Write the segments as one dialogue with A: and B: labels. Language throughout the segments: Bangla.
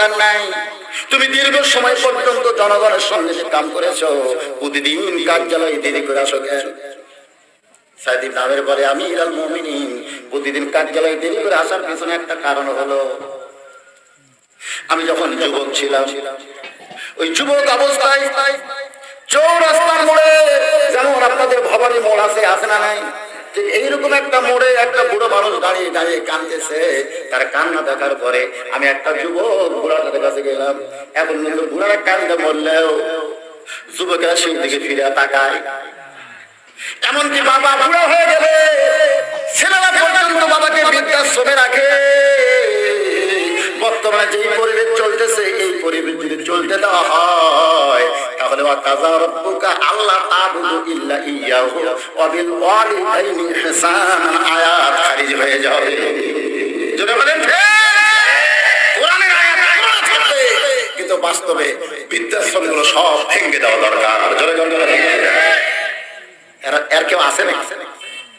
A: দরকার নাই। তুমি দীর্ঘ সময় পর্যন্ত জনগণের সঙ্গে যে কাম করেছ, প্রতিদিন কার্যালয়ে দেরি করে আসো কেন? সাইদিন নামের পরে আমি ইরাল মমিনিন, প্রতিদিন কার্যালয়ে দেরি করে আসার পিছনে একটা কারণ হলো, আমি যখন যুবক ছিলাম, ওই যুবক অবস্থায় চৌরাস্তার মোড়ে যেমন আপনাদের ভবানী মোড় আছে আছে না নাই? ঠিক এইরকম একটা মোড়ে একটা বুড়ো মানুষ দাঁড়িয়ে দাঁড়িয়ে কাঁদতেছে। তার কান্না দেখার পরে আমি একটা যুবক বুড়াটার কাছে গেলাম। এখন কিন্তু বুড়ারা কান্দে বললেও যুবকেরা সেই দিকে ফিরে তাকায়। এমনকি বাবা বুড়া হয়ে গেলে, ছেলেরা পর্যন্ত বাবাকে বৃদ্ধাশ্রমে রাখে। বর্তমানে যেই পরিবেশ চলতেছে, এই পরিবেশ যদি চলতে দেওয়া হয়, তাহলে আল্লাহ খারিজ হয়ে যাবে। কিন্তু বাস্তবে সব ভেঙে দেওয়া দরকার। কেউ আছে না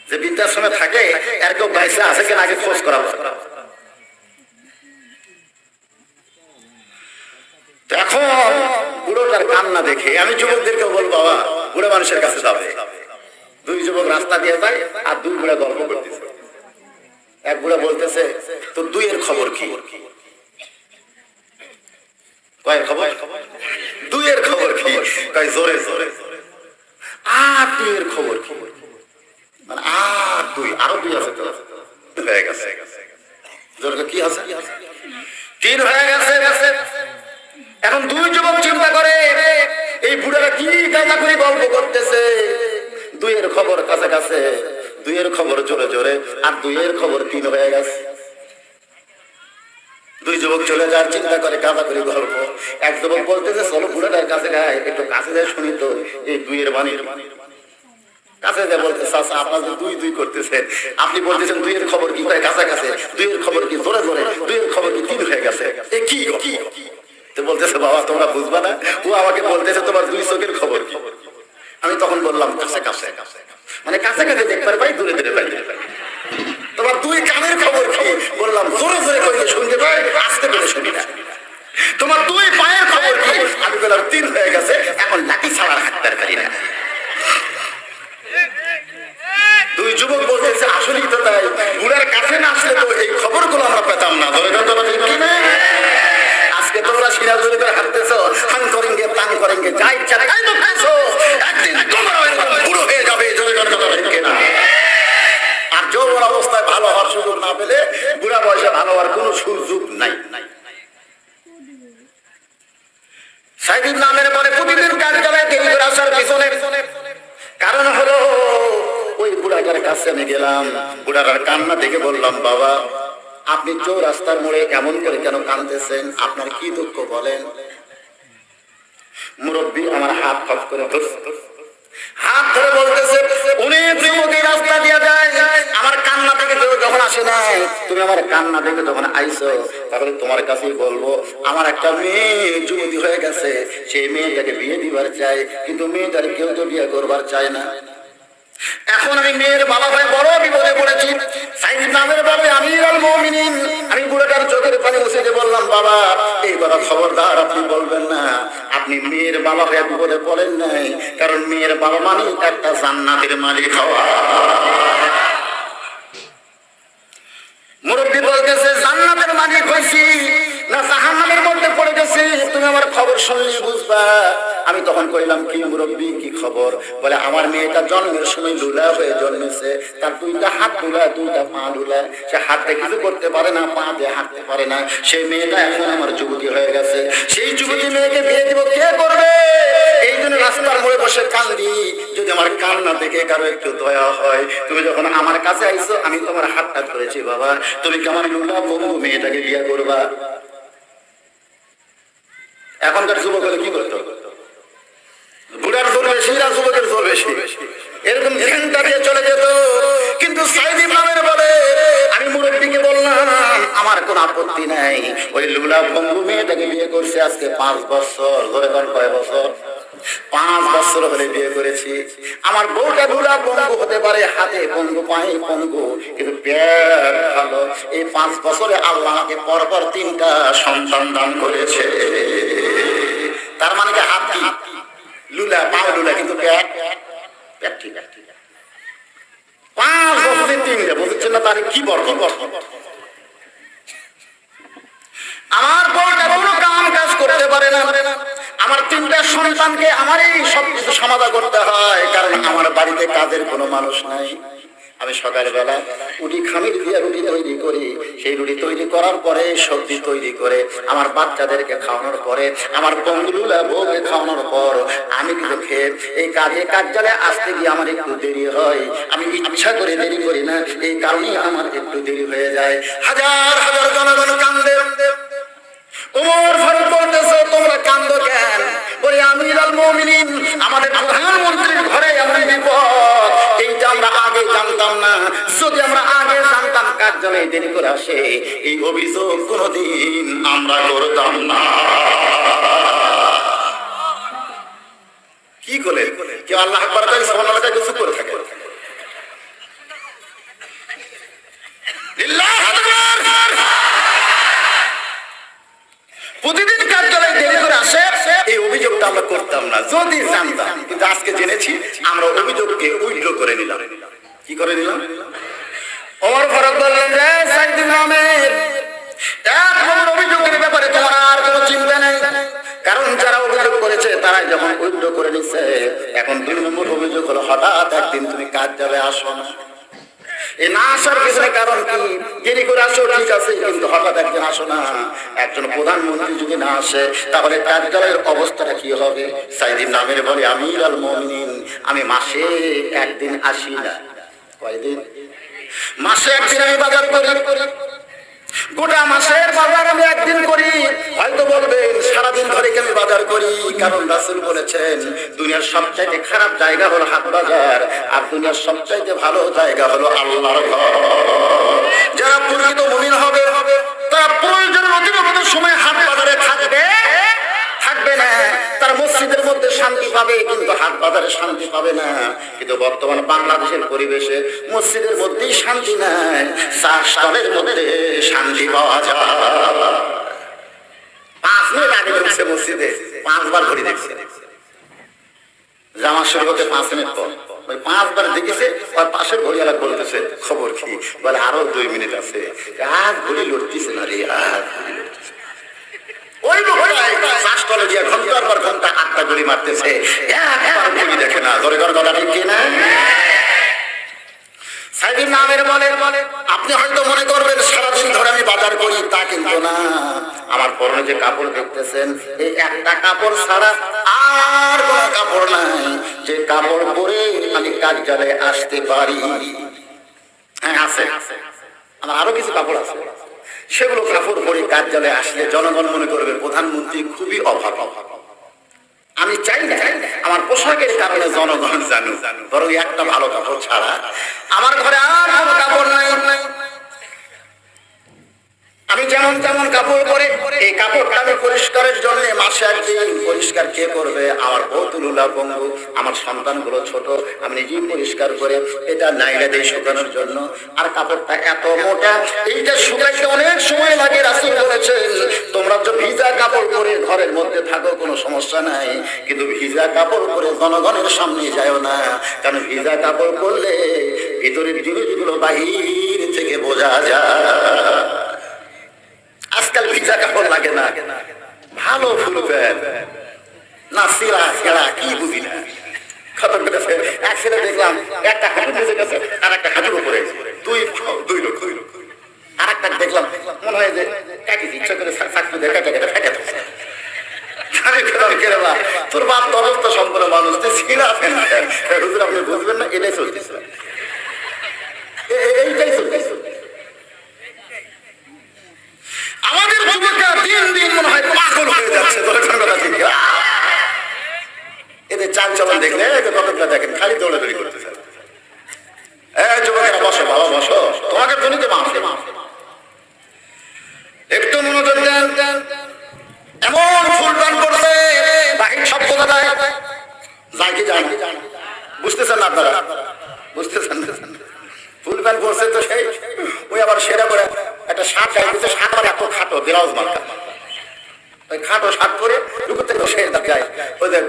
A: যে বৃদ্ধাশ্রমে থাকে, এর কেউ বাইসে আছে কিনা আগে খোঁজ করা এখন বুড়োটার কান্না দেখে আমি যুবকদেরকে বলব, বাবা, বুড়ো মানুষের কাছে যাবে। দুই যুবক রাস্তা দিয়ে যায় আর দুই বুড়া গল্প করতেছে। এক বুড়া বলতেছে তো দুইয়ের খবর কি? কয়ের খবর? দুইয়ের খবর কি? কয়, জোরে জোরে আর দুইয়ের খবর কি? মানে আর দুই, আরও দুই আছে তো। হয়ে গেছে। জোরে, কি আছে? তিন হয়ে গেছে গেছে। এখন দুই যুবক চিন্তা করে, এই বুড়ারা কি গাঁজা করে গল্প করতেছে? দুইয়ের খবর কাছে কাছে দুইয়ের খবর জোরে জোরে, আর দুইয়ের খবর তিন হয়ে গেছে। দুই যুবক চলে যাওয়ার চিন্তা করে কাজা করে গল্প। এক যুবক বলতেছে, চলো বুড়াটার কাছে গায়ে একটু কাছে যায় শুনি তো, এই দুইয়ের বাণীর কাছে যায় বলতে চাচা, আপনার দুই দুই করতেছেন আপনি বলতেছেন দুইয়ের খবর কি? কয় কাছে কাছে দুইয়ের খবর কি জোরে জোরে? দুইয়ের খবর কি তিন হয়ে গেছে? এ কি কি? তো বলতেছে, বাবা, তোমরা বুঝবা না? ও আমাকে বলতেছে, তোমার দুই চোখের খবর কি? আমি তখন বললাম, কাছে কাছে মানে কাছে কাছে দেখতে পাই, দূরে দূরে পাই। তোমার দুই কানের খবর কি? বললাম, জোরে জোরে কইলে শুনতে পাই আস্তে করে শুনি না। তোমার দুই পায়ের খবর কি? আমি বললাম, তিন হয়ে গেছে, এখন লাঠি ছাড়া হাঁটতে পারি না। দুই যুবক বলতেছে, আসলেই তো তাই বুড়ার কাছে না আসলে তো এই খবরগুলো আমরা পেতাম না। ধরে ধরে ঠিক কি না? আজকে তোমরা করে হাঁটতেছো হান করেঙ্গে তান করেঙ্গে যা ইচ্ছা তাই তো খাইছো। একদিন তোমরা এরকম হয়ে যাবে জোরে জোরে জোরে ঠিক না। আর যৌবন অবস্থায় ভালো হওয়ার সুযোগ না পেলে বুড়া বয়সে ভালো হওয়ার কোনো সুযোগ নাই। সাইদিন নামের পরে প্রতিদিন কার্যালয়ে দেরি করে আসার পিছনে কারণ হলো, ওই বুড়াটার কাছে আমি গেলাম, বুড়াটার কান্না দেখে বললাম, বাবা আপনি চৌরাস্তার মোড়ে এমন করে কেন কাঁদতেছেন? আপনার কি দুঃখ বলেন? মুরব্বী আমার হাত ফাঁক করে হাত ধরে বলতেছে, উনি যুবতী রাস্তা দিয়ে যায়, আমার কান্না থেকে কেউ যখন আসে নাই, তুমি আমার কান্না থেকে যখন আইছো, তাহলে তোমার কাছেই বলব, আমার একটা মেয়ে যুবতী হয়ে গেছে, সেই মেয়েটাকে বিয়ে দিবার চাই, কিন্তু মেয়েটার কেউ তো বিয়ে করবার চায় না। এখন আমি মেয়ের বাবা ভাই বড় বিপদে পড়েছি। আমি বুড়াটার চোখের পানি দিয়ে বললাম, বাবা খবরদার আপনি বলবেন না। আপনি মেয়ের বাবা বিপদে পড়েন নাই। কারণ মেয়ের বাবা মানে একটা জান্নাতের মালিক হওয়া। মুরব্বী বলতেছে, জান্নাতের মালিক হয়েছি না গেছি তুমি আমার খবর শুনলে বুঝবা? আমি তখন কইলাম, কি মুরব্বী, কি খবর? বলে, আমার মেয়েটা জন্মের সময় লুলা হয়ে জন্মেছে। তার দুইটা হাত লুলা, দুইটা পা লুলা। সে হাতে কিছু করতে পারে না, পা দিয়ে হাঁটতে পারে না। সেই মেয়েটা এখন আমার যুবতী হয়ে গেছে। সেই যুবতী মেয়েকে বিয়ে দিব কে করবে? এই জন্য রাস্তার মোড়ে বসে কান্দি। যদি আমার কান্না দেখে কারও একটু দয়া হয়, তুমি যখন আমার কাছে আইছো, আমি তোমার হাতটা ধরেছি, বাবা। তুমি কি আমার লুলা বন্ধু মেয়েটাকে বিয়ে করবা? এখনকার যুবক হলে কি করতো? বুড়ার জোর বেশি যুবকের জোর বেশি? এরকম ঘণ্টা দিয়ে চলে যেত। কিন্তু আমি আমার কোন আপত্তি নাই। ওই লুলা বিয়ে করছে আজকে পাঁচ বছর, ধরে বছর? পাঁচ বিয়ে আমার বউটা বুড়া পঙ্গু হতে পারে, হাতে পঙ্গু, পায়ে পঙ্গু, কিন্তু এই পাঁচ বছরে আল্লাহ আমাকে পরপর তিনটা সন্তান দান করেছে। তার মানে কি হাত কি? লুলা পাও লুলা, কিন্তু পেট? পেট ঠিক আছে। পাঁচ বছরে তিনটা বুঝছেন না তাহলে কি বড় আমার বউটা কোনো কাম কাজ করতে পারে না। আমার তিনটা সন্তানকে আমারই সব কিছু সমাধা করতে হয়, কারণ আমার বাড়িতে কাজের কোনো মানুষ নাই। আমি সকালবেলা রুটি খামির দিয়ে রুটি তৈরি করি। সেই রুটি তৈরি করার পরে, সবজি তৈরি করে আমার বাচ্চাদেরকে খাওয়ানোর পরে, আমার বন্ধুগুলা বউকে খাওয়ানোর পর আমি কিন্তু খেয়ে এই কাজে জালে আসতে গিয়ে আমার একটু দেরি হয়। আমি ইচ্ছা করে দেরি করি না, এই কারণেই আমার একটু দেরি হয়ে যায়। হাজার হাজার জনগণ কান্দে। তোমরা কান্দো কেন? মুমিনিন আমাদের প্রধানমন্ত্রীর জানতাম দেরি করে আসে, এই অভিযোগ আমরা করতাম না। কি কেউ আল্লাহ সমানতা কিছু করে থাকে প্রতিদিন কার্যালয়ে দেরি করে আসে, এই অভিযোগটা আমরা করতাম না, যদি জানতাম। কিন্তু আজকে জেনেছি, আমরা অভিযোগকে উইড্র করে নিলাম। কি করে নিলাম? অভিযোগ হলো, হঠাৎ একদিন তুমি কার্যালয়ে আসো? না এই না আসার পিছনে কারণ কি? দেরি করে আসো না। অবস্থাটা কি হবে? মমিনিন, আমি মাসে একদিন আসি না। কয়দিন? মাসে একদিন আমি বাজার করি। গোটা মাসের বাজার আমি একদিন করি। হয়তো বলবেন, সারাদিন ধরে কেন বাজার করি? কারণ রাসুল বলেছেন, দুনিয়ার সবচাইতে খারাপ জায়গা হলো হাট বাজার, আর দুনিয়ার সবচাইতে ভালো জায়গা হলো আল্লাহর ঘর। যারা প্রকৃত মুমিন হবে হবে তারা প্রয়োজনের অতিরিক্ত সময় হাট বাজারে থাকবে থাকবে না তার মসজিদের মধ্যে শান্তি পাবে কিন্তু হাট বাজারে শান্তি পাবে না। কিন্তু বর্তমান বাংলাদেশের পরিবেশে মসজিদের মধ্যেই শান্তি নাই, চার সালের মধ্যে শান্তি পাওয়া যায়। পাঁচ মিনিট আগে ঢুকছে মসজিদে, পাঁচবার ঘড়ি দেখছে। জামা শুরু হতে পাঁচ মিনিট পর। পাঁচবার দেখেছে, ওর পাশের ঘড়িওয়ালা বলতেছে, খবর কি? বলে, আরও দুই মিনিট আছে। আর ঘড়ি লড়তেছে না রে, আর ওই লোকটাই দিয়ে ঘণ্টার পর ঘণ্টা আটটা গুলি মারতেছে। না ধরে ঘর কথা ঠিক কিনা? সাইদিন নামের আপনি হয়তো মনে করবেন সারাদিন ধরে আমি বাজার করি, তা কিন্তু না। আমার পরনে যে কাপড় দেখতেছেন, এই একটা কাপড় ছাড়া আর কাপড় নাই। যে কাপড় পরে আমি আসতে পারি। হ্যাঁ আছে। আমার আরও কিছু কাপড় আছে। সেগুলো কাপড় পরে কার্যালয়ে আসলে জনগণ মনে করবে প্রধানমন্ত্রী খুবই অভাব অভাব। আমার পোশাকের কারণে জনগণ জানু বরং একটা ভালো কাপড় ছাড়া আমার ঘরে আর ভালো কাপড় নাই। আমি যেমন তেমন কাপড় পরে, এই কাপড়টা আমি পরিষ্কারের জন্য মাসে একদিন পরিষ্কার কে করবে? আমার বৌতুলুল্লাহ বঙ্গু আমার সন্তানগুলো ছোট, আমি নিজেই পরিষ্কার করে এটা নাইলা দিয়ে শুকানোর জন্য। আর কাপড়টা এত মোটা, এইটা শুকাইতে অনেক সময় লাগে, রাসুল বলেছেন তোমরা তো ভিজা কাপড় পরে ঘরের মধ্যে থাকো, কোনো সমস্যা নাই। কিন্তু ভিজা কাপড় পরে জনগণের সামনে যায় না। কারণ ভিজা কাপড় পরলে ভিতরের জিনিসগুলো বাহির থেকে বোঝা যায়। ভিজা কাপড় লাগে না? ভালো ফুল প্যান্ট না সিরা সেরা কি বুঝি না। খতম করেছে এক ছেলে দেখলাম একটা হাঁটু নিচে গেছে আর একটা হাঁটুর উপরে। দুই দুই লোক দুই লোক। আর একটা দেখলাম মনে হয় যে কাটি ইচ্ছা করে চাকরি দিয়ে কাটা কেটে ফেটে দিচ্ছে। আমি বললাম, "কে রে বা, তোর মানুষ বুঝবেন না এটাই চলতেছে এইটাই চলতেছে আমাদের যুবকরা দিন দিন মনে হয় পাগল হয়ে যাচ্ছে। কথা ঠিক এদের চাল চলন দেখলে এদের দেখেন, খালি দৌড়াদৌড়ি করতেছে। এই সব কোথায় যায় কি যায় বুঝতেছেন না আপনারা? তো সেই, ওই আবার সেরা করে একটা শার্ট গায়ে দিচ্ছে শার্ট আবার এত খাটো ব্লাউজ মার্কা ওই খাটো শার্ট পরে লুকো থেকে সে যায়। ওদের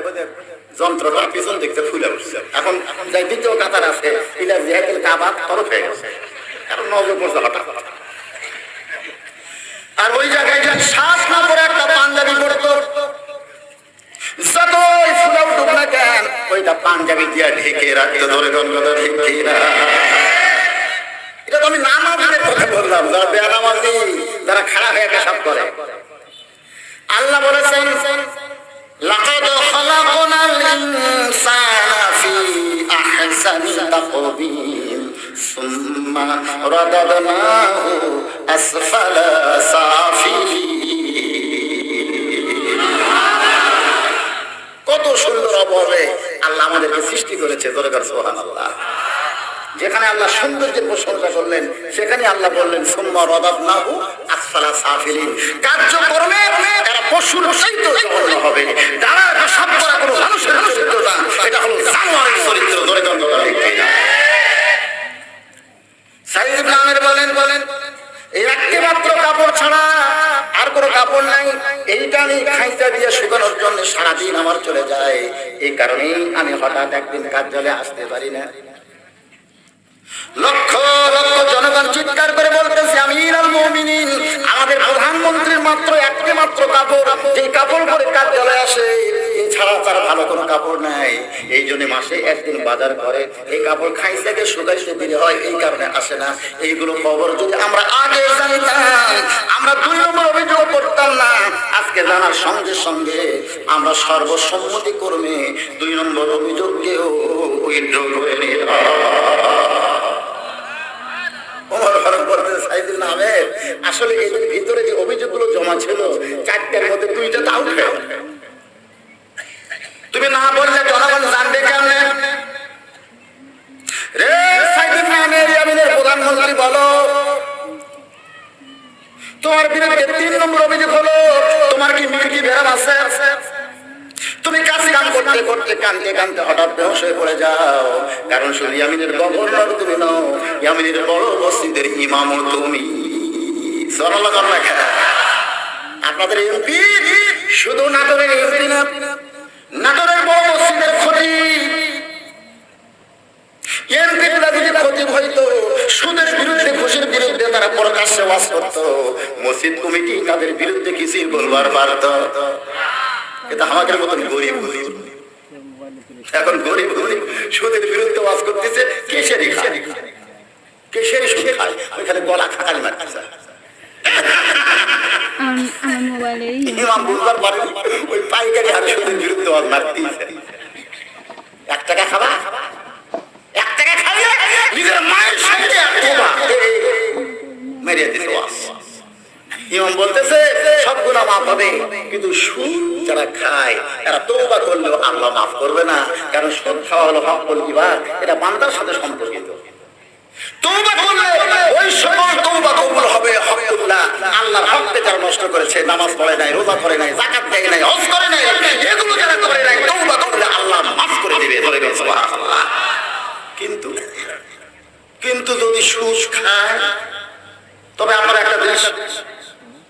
A: যন্ত্রটা পিছন দেখতে ফুলে উঠছে। এখন যাই দ্বিতীয় কাতার আছে, এটা যেহেতু কাবাব, তরফ হয়ে গেছে। কারণ নজর পড়ছে হঠাৎ। আর ওই জায়গায় শ্বাস না করে একটা পাঞ্জাবি পড়তো, যতই ফুলে উঠুক না কেন, ওইটা পাঞ্জাবি দিয়া ঢেকে রাখতে ধরে না এটা তো আমি নামাজের কথা বললাম, যারা যারা খারাপ হয়ে পেশাব করে। আল্লাহ বলেছেন কত সুন্দর অভাবে আল্লাহ আমাদেরকে সৃষ্টি করেছে দরকার আল্লাহ যেখানে আল্লাহ সৌন্দর্যের প্রশংসা করলেন, সেখানে আল্লাহ বললেন, সুম্মা নাহু আসফালা সাফিলিন। কার্যকর্মে পশুর জঘন্য হবে। যারা সব করা কোনো মানুষের চরিত্র এটা হলো জানোয়ারের চরিত্র ধরে এই একটি মাত্র কাপড় ছাড়া আর কোনো কাপড় নাই। এইটা আমি দিয়ে শুকানোর জন্য সারাদিন আমার চলে যায়। এই কারণেই আমি হঠাৎ একদিন কার্যালয়ে আসতে পারি না। লক্ষ লক্ষ জনগণ চিৎকার করে বলতেছে মুমিনিন। আমাদের প্রধানমন্ত্রীর মাত্র একটি মাত্র কাপড় যে কাপড় পরে কার্যালয়ে আসে আমরা দুই নম্বর অভিযোগ আজকে জানার সঙ্গে সঙ্গে আমরা সর্বসম্মতি কর্মে দুই নম্বর অভিযোগকেও উইথড্র করে নিলাম। আসলে এর ভিতরে যে জমা ছিল, চারটার মধ্যে দুইটা তুমি না বললে জনগণ জানবে কেমনে? প্রধানমন্ত্রী বলো। তোমার বিরুদ্ধে তিন নম্বর অভিযোগ হলো, তোমার কি মির্কি বেরাম আছে? করতে করতে কানতে কানতে হঠাৎ বেহস হয়ে পড়ে যাও। কারণ শুধু ইয়ামিনের গভর্নর তুমি নও, ইয়ামিনের বড় মসজিদের ইমামও তুমি। আপনাদের এমপি শুধু নাটোরের এমপি না, নাটোরের বড় মসজিদের ক্ষতি এমপি যদি ক্ষতি হইতো, সুদের বিরুদ্ধে, ঘুষের বিরুদ্ধে তারা প্রকাশ্যে ওয়াজ করতো। মসজিদ কমিটি তাদের বিরুদ্ধে কিছুই বলবার পারত এটা আমাদের মতন গরিব গরিব। এখন গরিব গরিব সুদের বিরুদ্ধে ওয়াজ করতেছে কেশারি খায়। কেশারি সুদ খায়। ওইখানে গলা খাকালি মারতেছে ইমাম বুঝবার পারে ওই পাইকারি হারে সুদের বিরুদ্ধে ওয়াজ মারতেছে এক টাকা খাবা? এক টাকা খাইয়ে নিজের মায়ের সঙ্গে মেরে দিতে ওয়াজ। ইমাম বলতেছে, সব গুণা মাফ হবে। কিন্তু সুদ যারা খায়, এরা তৌবা করলেও আল্লাহ মাফ করবে না। কারণ সুদ খাওয়া হলো হক ইবাদ, এটা বান্দার সাথে সম্পর্কিত। রোজা নাই হজ করে নাই করে কিন্তু কিন্তু যদি সুদ খায়, তবে আপনারা একটা জিনিস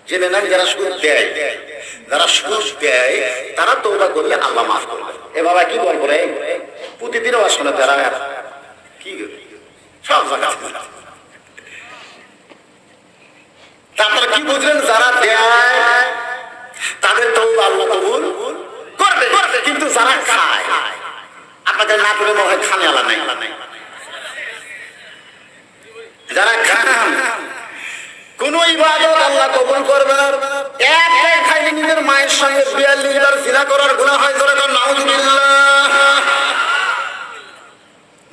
A: জেনে নেন যারা সুদ দেয়। যারা সুদ দেয়, তারা তৌবা করলে আল্লাহ মাফ করবে এ বাবা কি দোয়া করে প্রতিদিনও আসলে তারা কি সব কি বুঝলেন? যারা দেয়, তাদের তৌবা আল্লাহ কবুল করবে। কিন্তু যারা খায়, আপনাদের না করে মনে হয় খানে আলা নাই। যারা খান কোন ইবাদত আল্লাহ কবুল করবে না। খাইলে নিজের মায়ের সঙ্গে বিয়াল্লিশ বার করার গুণা হয়, ধরে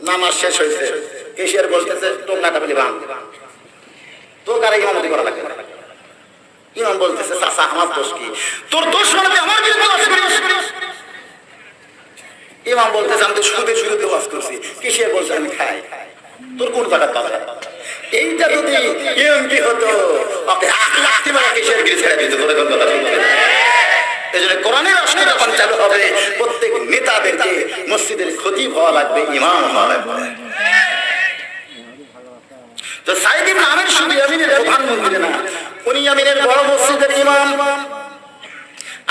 A: নামাজ শেষ হয়েছে। কেশিয়ার বলতেছে, তোর কারা ইমামতি করা ইমাম বলতেছে, চাচা, আমার দোষ কি? তোর দোষ মানে আমার বিরুদ্ধে করিস ইমাম বলতেছে, আমি তো বিরুদ্ধে ওয়াজ করছি। বলছে, আমি খাই। তোর কোন জায়গা পাবে এইটা যদি এমপি হতো ওকে লাখটি মারা কিসের গিয়ে ছেড়ে দিত কোরআনের রাষ্ট্র যখন চালু হবে, প্রত্যেক নেতাদেরকে মসজিদের ক্ষতি হওয়া লাগবে, ইমাম হওয়া লাগবে। তো সাইদ ইবনে আমির শুধু ইয়ামিনের প্রধানমন্ত্রী না, উনি ইয়ামিনের বড় মসজিদের ইমাম।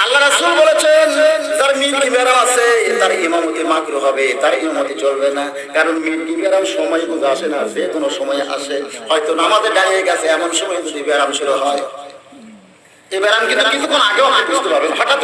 A: আল্লাহ রাসুল বলেছেন তার মির্কি বেরাম আছে, তার ইমামতি মাকরু হবে, তার ইমামতি চলবে না। কারণ মির্কি বেরাম সময় বুঝে আসে না, যে কোনো সময় আসে। হয়তো নামাজে দাঁড়িয়ে গেছে, এমন সময় যদি বেরাম শুরু হয়। এই ব্যায়াম কিন্তু কিছুক্ষণ আগেও আপনি বুঝতে হঠাৎ